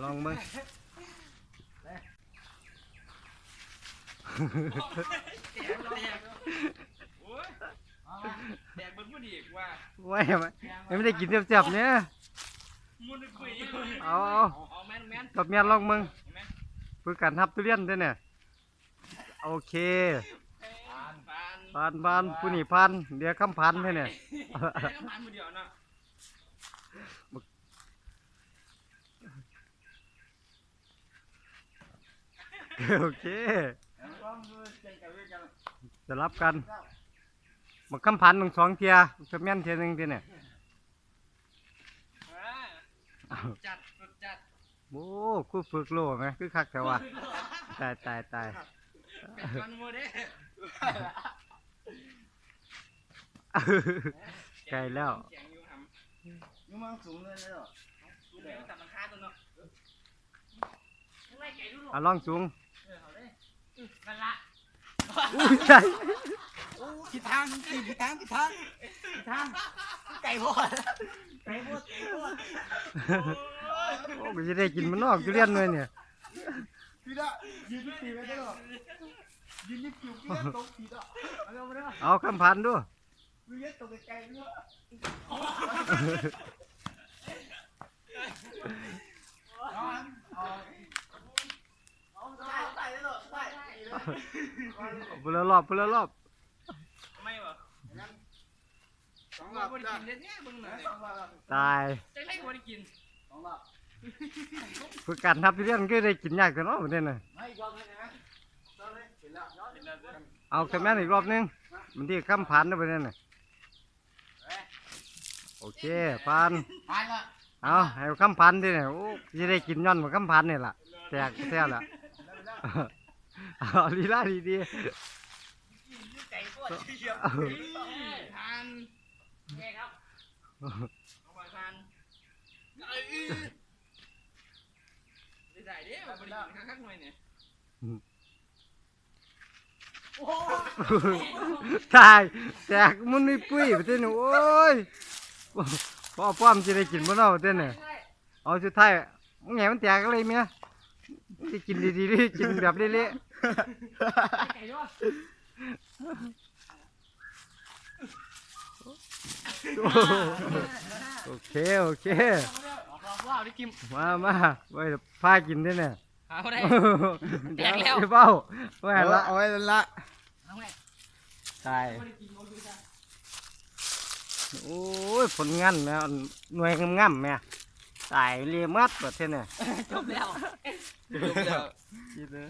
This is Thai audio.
ลองเบิ่งแตกแตกโอ้ยแตกเบิ่งบ่ดีกว่าไว้ไหมยังไม่ได้กินเจ็บๆเนี่ยมุนคุยเอาเอาเอาแม่นแม่นตบเมียนลองเบิ่งเห็นไหมเพื่อการทับทุเรียนด้วยเนี่ยโอเคผ่านผ่านผ่านผ่านผู้นี่ผ่านเดี๋ยวคำพันให้เนี่ยแค่ผ่านมือเดียวเนาะ โอเคจะรับกันมาคำพันหนึ่งสองเทียจะแม่นเทียหนึ่งเทียเนี่ยอ่าจัดสุดจัดโอ้คู่ฝึกโลไหมคือคักแต่ว่าตายตายตายเป็นก้อนหมูเด้ไกลแล้วแข็งอยู่หำยุ่งมันสูงเลยเนาะดูแม่งตัดมันคาตัวเนาะไม่ไก่ดูหรอกเอาลองสูง นั่นละอุ้ยใช่ผิดทางผิดทางผิดทางผิดทางไก่พอดไก่พอดไก่พอดโอ้ก็จะได้กินมันนอกทุเรียนเลยเนี่ยพี่ละยืนที่ปีไว้ได้หรอยืนที่ผิวพี่ตกผิดอะเอาเร็วมาเร็วเอาคำพันด้วยพี่เย็ดตกไกลๆเนาะเอาเอาเอาใส่เลยใส่เลยเอาไปแล้วรอบไปแล้วรอบไม่บ่สองบ่รอบได้กินเด้ๆเบิ่งหน่อยสองรอบตายจังได๋บ่ได้กินสองรอบเพื่อการทับทุเรียนก็ได้กินยากกันเนาะเนี่ยน่ะไม่ยอมเลยนะยอมเลยเห็นแล้วยอมเห็นแล้วเด้อเอาแค่แม่นอีกรอบนึง มันที่คำพันนะไปเนี่ยน่ะโอเคพันไปละเอาให้คำพันดิเนี่ยโอ้จะได้กินย้อนมาคำพันนี่ล่ะแตกแท้ละ เอาลีลาดีดีไก่พอดเฉียบทานแย่ครับเอาไปทานได้เด้บ่ได้กินคักๆหน่อยเนี่ยตายแตกมันไม่ปุ้ยไปเต้นโอ้ยพ่อป้อมจะได้กินบ่เนาะเต้นเนี่ยเอาสุดท้ายมึงแหงมันแตกอะไรเมีย จะกินดีๆดิกินแบบเละไก่ด้วยๆโอ้โอเคโอเค ว้าวได้กินมามาไว้พากินด้วยเนี่ยหาบ่ได้แตเดี๋ยกแล้วเบ้าไว้ละเอาไว้ละเอาไงตายบ่ได้กินบ่ดูจ้ะโอ้ยผลงานแม่อันหน่วยงามๆแม่ ตายเรียมัดแบบเท่เนี่ยจบแล้วคิดเลย